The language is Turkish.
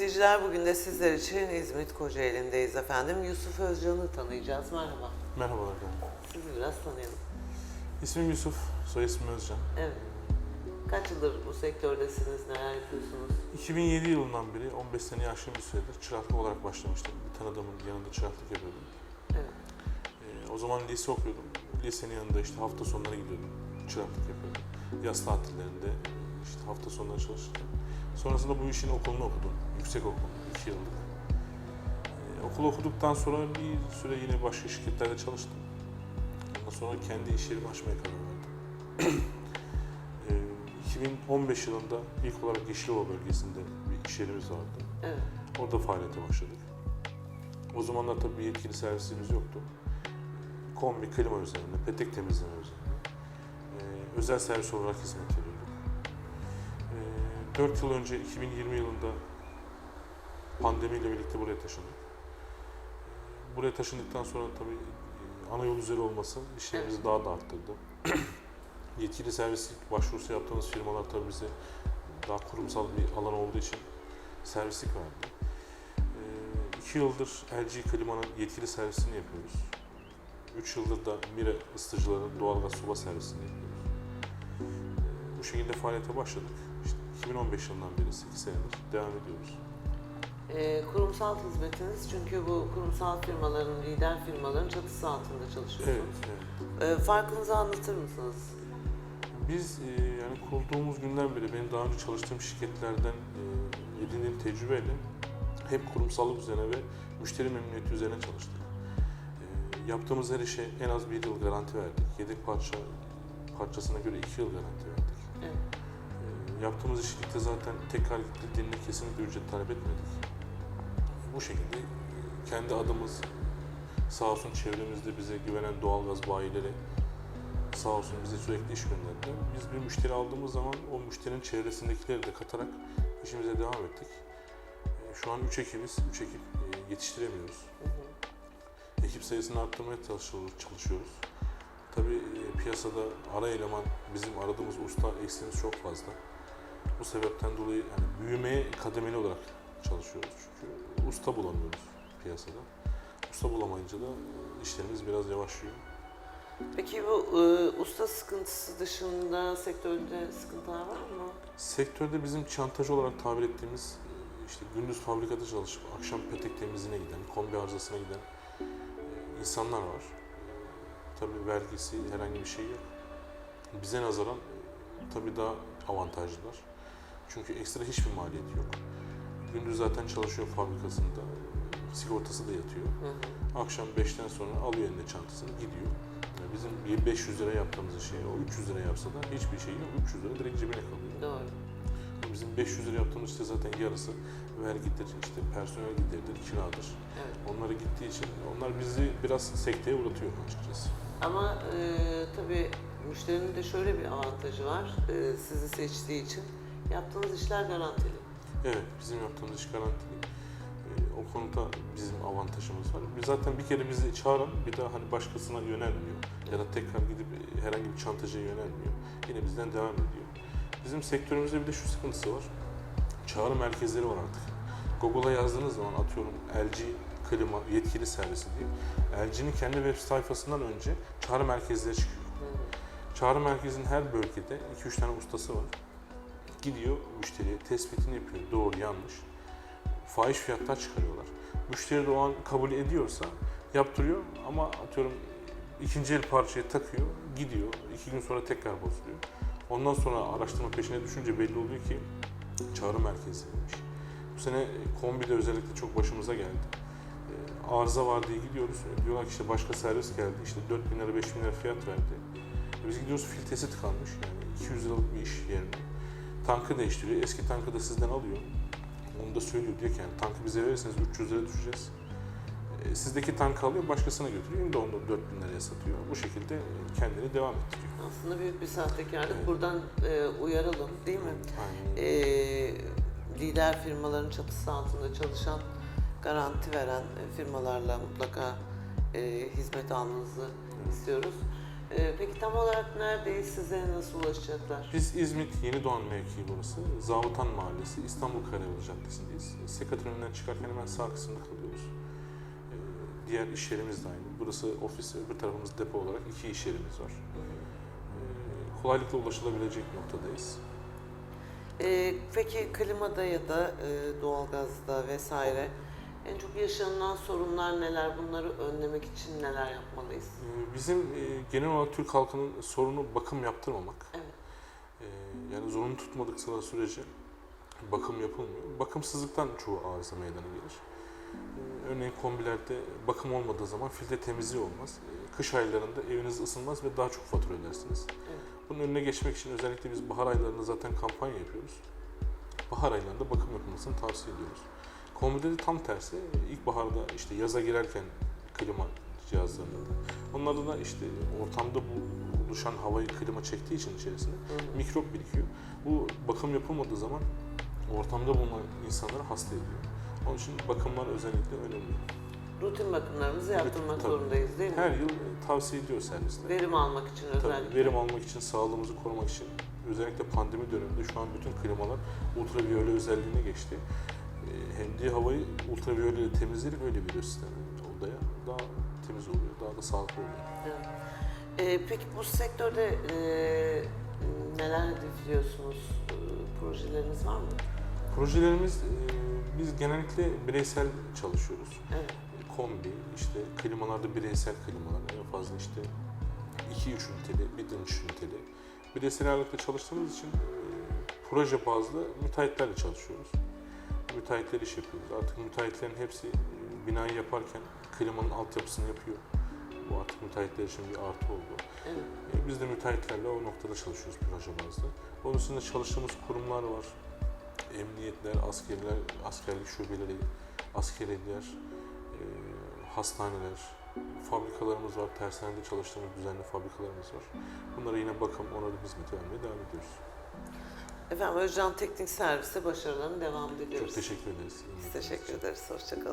izleyiciler bugün de sizler için İzmit Kocaeli'ndeyiz efendim. Yusuf Özcan'ı tanıyacağız. Merhaba. Merhabalar efendim. Sizi biraz tanıyalım. İsmim Yusuf, soy ismim Özcan. Evet. Kaç yıldır bu sektördesiniz, neler yapıyorsunuz? 2007 yılından beri 15 sene aşkın bir süredir çıraklık olarak başlamıştım. Bir tanıdığımın yanında çıraklık yapıyordum. Evet. Ee, o zaman lise okuyordum. Lisenin yanında işte hafta sonları gidiyordum. Çıraklık yapıyordum. Yaz tatillerinde işte hafta sonları çalışırken. Sonrasında bu işin okulunu okudum. Yüksek okul, 2 yıllık. Ee, okul okuduktan sonra bir süre yine başka şirketlerde çalıştım. Ondan sonra kendi iş yerimi açmaya karar verdim. Ee, 2015 yılında ilk olarak Yeşilova bölgesinde bir iş yerimiz vardı. Evet. Orada faaliyete başladık. O zamanlar tabii bir yetkili servisimiz yoktu. Kombi, klima üzerine, petek temizleme üzerine ee, özel servis olarak hizmet veriyorduk. Ee, 4 yıl önce 2020 yılında pandemiyle birlikte buraya taşındık. Buraya taşındıktan sonra tabii e, ana yol üzeri olması işlerimizi Evet. daha da arttırdı. yetkili servis başvurusu yaptığımız firmalar tabii bize daha kurumsal bir alan olduğu için servislik verdi. Ee, iki yıldır LG Klima'nın yetkili servisini yapıyoruz. Üç yıldır da Mire ısıtıcıların doğalgaz soba servisini yapıyoruz. Ee, bu şekilde faaliyete başladık. İşte 2015 yılından beri 8 senedir devam ediyoruz. Ee, kurumsal hizmetiniz çünkü bu kurumsal firmaların, lider firmaların çatısı altında çalışıyorsunuz. Evet, evet. Ee, farkınızı anlatır mısınız? Biz e, yani kurulduğumuz günden beri benim daha önce çalıştığım şirketlerden e, edindiğim tecrübeyle hep kurumsallık üzerine ve müşteri memnuniyeti üzerine çalıştık. E, yaptığımız her işe en az bir yıl garanti verdik. Yedek parça parçasına göre iki yıl garanti verdik. Evet. Yaptığımız işçilikte zaten tekrar gittiğinde kesinlikle ücret talep etmedik. Bu şekilde e, kendi adımız sağ olsun çevremizde bize güvenen doğalgaz bayileri sağ olsun bize sürekli iş gönderdi. Biz bir müşteri aldığımız zaman o müşterinin çevresindekileri de katarak işimize devam ettik. E, Şu an 3 ekibiz, 3 ekip e, yetiştiremiyoruz. Ekip sayısını arttırmaya çalışıyoruz. Tabii piyasada ara eleman, bizim aradığımız usta eksiğimiz çok fazla. Bu sebepten dolayı yani büyümeye kademeli olarak çalışıyoruz. Çünkü usta bulamıyoruz piyasada. Usta bulamayınca da işlerimiz biraz yavaşlıyor. Peki bu e, usta sıkıntısı dışında sektörde sıkıntılar var mı? Sektörde bizim çantacı olarak tabir ettiğimiz e, işte gündüz fabrikada çalışıp akşam petek temizliğine giden, kombi arızasına giden e, insanlar var. E, Tabii vergisi herhangi bir şey yok. Bize nazaran tabii daha avantajlılar. Çünkü ekstra hiçbir maliyeti yok. Gündüz zaten çalışıyor fabrikasında. Sigortası da yatıyor. Hı hı. Akşam 5'ten sonra alıyor eline çantasını gidiyor. Yani bizim 500 lira yaptığımız şey o 300 lira yapsa da hiçbir şey yok. 300 lira direkt cebine kalıyor. Doğru. Bizim 500 lira yaptığımız işte zaten yarısı vergidir, işte personel gideridir, kiradır. Evet. Onlara gittiği için onlar bizi biraz sekteye uğratıyor açıkçası. Ama e, tabii müşterinin de şöyle bir avantajı var. E, sizi seçtiği için yaptığınız işler garantili. Evet, bizim yaptığımız iş garantili. Ee, o konuda bizim avantajımız var. Zaten bir kere bizi çağıran bir daha hani başkasına yönelmiyor. Ya da tekrar gidip herhangi bir çantacıya yönelmiyor. Yine bizden devam ediyor. Bizim sektörümüzde bir de şu sıkıntısı var. Çağrı merkezleri var artık. Google'a yazdığınız zaman atıyorum LG klima yetkili servisi diye. LG'nin kendi web sayfasından önce çağrı merkezleri çıkıyor. Çağrı merkezinin her bölgede 2-3 tane ustası var. Gidiyor müşteriye tespitini yapıyor. Doğru yanlış. Fahiş fiyatlar çıkarıyorlar. Müşteri de o an kabul ediyorsa yaptırıyor ama atıyorum ikinci el parçayı takıyor, gidiyor. iki gün sonra tekrar bozuluyor. Ondan sonra araştırma peşine düşünce belli oluyor ki çağrı merkeziymiş. Bu sene kombide özellikle çok başımıza geldi. Ee, Arıza var diye gidiyoruz. Diyorlar ki işte başka servis geldi. İşte 4 bin lira 5 bin lira fiyat verdi. Biz gidiyoruz filtresi tıkanmış. Yani 200 liralık bir iş yerine. Tankı değiştiriyor. Eski tankı da sizden alıyor. Onu da söylüyor. Diyor ki yani tankı bize verirseniz 300 lira düşeceğiz. E, sizdeki tankı alıyor başkasına götürüyor. Yine de onu 4 bin liraya satıyor. Bu şekilde kendini devam ettiriyor. Aslında büyük bir sahtekarlık. Evet. Buradan e, uyaralım değil mi? Aynen. E, lider firmaların çatısı altında çalışan, garanti veren firmalarla mutlaka e, hizmet almanızı istiyoruz. Ee, peki tam olarak neredeyiz? Size nasıl ulaşacaklar? Biz İzmit Yeni Doğan mevkii burası. Zavutan Mahallesi, İstanbul Karayolu Caddesi'ndeyiz. Sekatin önünden çıkarken hemen sağ kısımda kalıyoruz. Ee, Diğer iş yerimiz de aynı. Burası ofis, öbür tarafımız depo olarak iki iş yerimiz var. Ee, Kolaylıkla ulaşılabilecek noktadayız. Ee, peki klimada ya da e, doğalgazda vesaire en çok yaşanılan sorunlar neler? Bunları önlemek için neler yapmalıyız? Ee, Bizim e, genel olarak Türk halkının sorunu bakım yaptırmamak. Evet. Ee, Yani zorunlu tutmadık sıra sürece bakım yapılmıyor. Bakımsızlıktan çoğu arıza meydana gelir. Ee, Örneğin kombilerde bakım olmadığı zaman filtre temizliği olmaz. Kış aylarında eviniz ısınmaz ve daha çok fatura ödersiniz. Evet. Bunun önüne geçmek için özellikle biz bahar aylarında zaten kampanya yapıyoruz. Bahar aylarında bakım yapılmasını tavsiye ediyoruz. Kombilde de tam tersi. İlkbaharda işte yaza girerken klima cihazlarında da. Onlarda da işte ortamda bu oluşan havayı klima çektiği için Hı hı. mikrop birikiyor. Bu bakım yapılmadığı zaman ortamda bulunan insanları hasta ediyor. Onun için bakımlar özellikle önemli. Rutin bakımlarımızı Evet, yaptırmak tabii. zorundayız değil mi? Her yıl e, tavsiye ediyor servisler. Verim almak için Tabii, özellikle. verim almak için, sağlığımızı korumak için özellikle pandemi döneminde şu an bütün klimalar ultraviyole özelliğine geçti. Ee, Emdiği havayı ultraviyole ile temizleyip öyle veriyor sisteme odaya. Daha temiz oluyor, daha da sağlıklı oluyor. Evet. Ee, peki bu sektörde e, neler hedefliyorsunuz? E, projeleriniz var mı? Projelerimiz, e, biz genellikle bireysel çalışıyoruz. Evet. kombi, işte klimalarda bireysel klimalar, en fazla işte 2-3 üniteli, 1-3 üniteli. Bireysel ağırlıkla çalıştığımız için e, proje bazlı müteahhitlerle çalışıyoruz. Müteahhitler iş yapıyoruz. Artık müteahhitlerin hepsi e, binayı yaparken klimanın altyapısını yapıyor. Bu artık müteahhitler için bir artı oldu. Evet. E, Biz de müteahhitlerle o noktada çalışıyoruz proje bazlı. Onun dışında çalıştığımız kurumlar var. Emniyetler, askerler, askerlik şubeleri, askeriyeler, e, hastaneler, fabrikalarımız var. Tersanede çalıştığımız düzenli fabrikalarımız var. Bunlara yine bakım, onarım hizmeti vermeye devam ediyoruz. Efendim Özcan Teknik Servis'e başarıların devamı diliyoruz. Çok teşekkür ederiz. Biz teşekkür ederiz. Hoşçakalın.